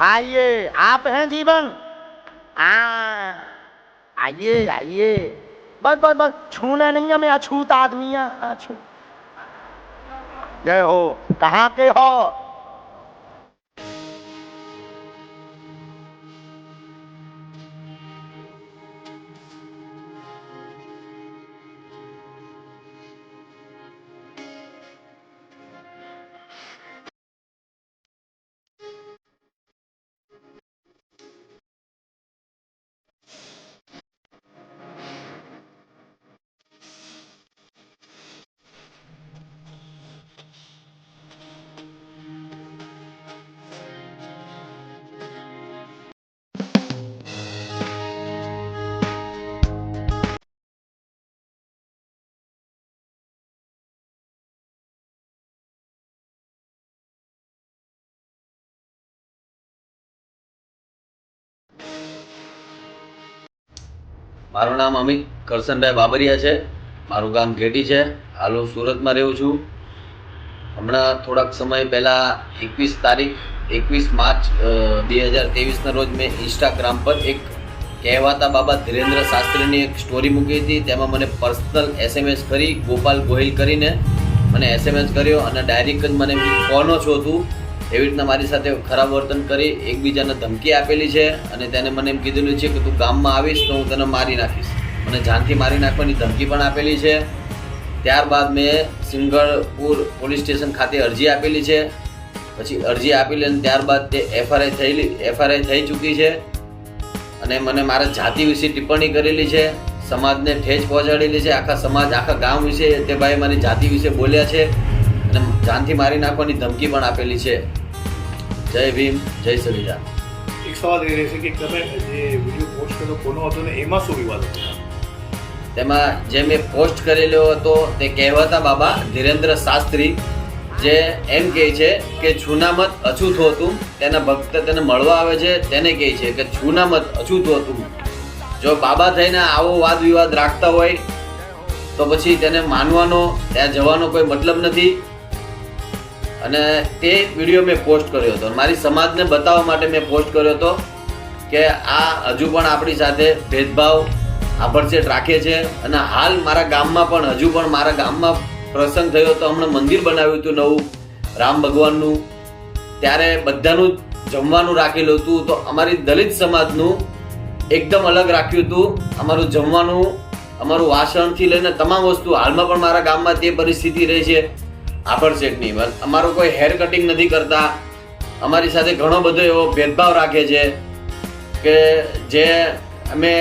आइए आप हैं जीवन आ आइए आइए बस बस बस छूना नहीं है मैं अछूत आदमी अछूत जय हो कहाँ के हो મારું નામ અમિત કરશનભાઈ બાબરિયા છે. મારું ગામ ઘેટી છે. હાલ હું સુરતમાં રહું છું. હમણાં થોડાક સમય પહેલાં એકવીસ તારીખ, એકવીસ માર્ચ બે હજાર ત્રેવીસના રોજ મેં ઇન્સ્ટાગ્રામ પર એક કહેવાતા બાબા ધીરેન્દ્ર શાસ્ત્રીની એક સ્ટોરી મૂકી હતી. તેમાં મને પર્સનલ એસએમએસ કરી, ગોપાલ ગોહિલ કરીને મને એસએમએસ કર્યો અને ડાયરેક્ટ જ મને કોનો છો તું એવી રીતના મારી સાથે ખરાબ વર્તન કરી, એકબીજાને ધમકી આપેલી છે અને તેને મને એમ કીધેલું છે કે તું ગામમાં આવીશ તો હું તને મારી નાખીશ. મને જાનથી મારી નાખવાની ધમકી પણ આપેલી છે. ત્યારબાદ મેં સિંગળપુર પોલીસ સ્ટેશન ખાતે અરજી આપેલી છે. પછી અરજી આપેલી અને ત્યારબાદ તે એફઆરઆઈ થયેલી, એફઆરઆઈ થઈ ચૂકી છે અને મને મારા જાતિ વિશે ટિપ્પણી કરેલી છે. સમાજને ઠેજ પહોંચાડેલી છે. આખા સમાજ, આખા ગામ વિશે તે ભાઈ મારી જાતિ વિશે બોલ્યા છે. જાનથી મારી નાખવાની ધમકી પણ આપેલી છે. જય ભીમ જય સલીજા એક સવાલ એ રહેશે કે તમે જે વીડિયો પોસ્ટ કર્યો કોનો હતો ને એમાં શું વિવાદ હતો? તેમાં જે મેં પોસ્ટ કરેલો હતો તે કહેવાતા બાબા ધીરેન્દ્ર શાસ્ત્રી જે એમ કહે છે કે છૂનામત અછૂત હતું તેના ભક્ત તેને મળવા આવે છે તેને કહે છે કે છૂનામત અછૂત હતું. જો બાબા થઈને આવો વાદ વિવાદ રાખતા હોય તો પછી તેને માનવાનો ત્યાં જવાનો કોઈ મતલબ નથી. અને તે વીડિયો મેં પોસ્ટ કર્યો હતો. મારી સમાજને બતાવવા માટે મેં પોસ્ટ કર્યો હતો કે આ હજુ પણ આપણી સાથે ભેદભાવ આભરચેટ રાખે છે અને હાલ મારા ગામમાં પણ, હજુ પણ મારા ગામમાં પ્રસંગ થયો હતો. હમણાં મંદિર બનાવ્યું હતું નવું, રામ ભગવાનનું. ત્યારે બધાનું જમવાનું રાખેલું હતું. તો અમારી દલિત સમાજનું એકદમ અલગ રાખ્યું હતું. અમારું જમવાનું, અમારું વાસણથી લઈને તમામ વસ્તુ હાલમાં પણ મારા ગામમાં તે પરિસ્થિતિ રહી છે. આભડછેટની બસ, અમારો કોઈ હેર કટિંગ નથી કરતા. અમારી સાથે ઘણો બધો એવો ભેદભાવ રાખે છે કે જે અમે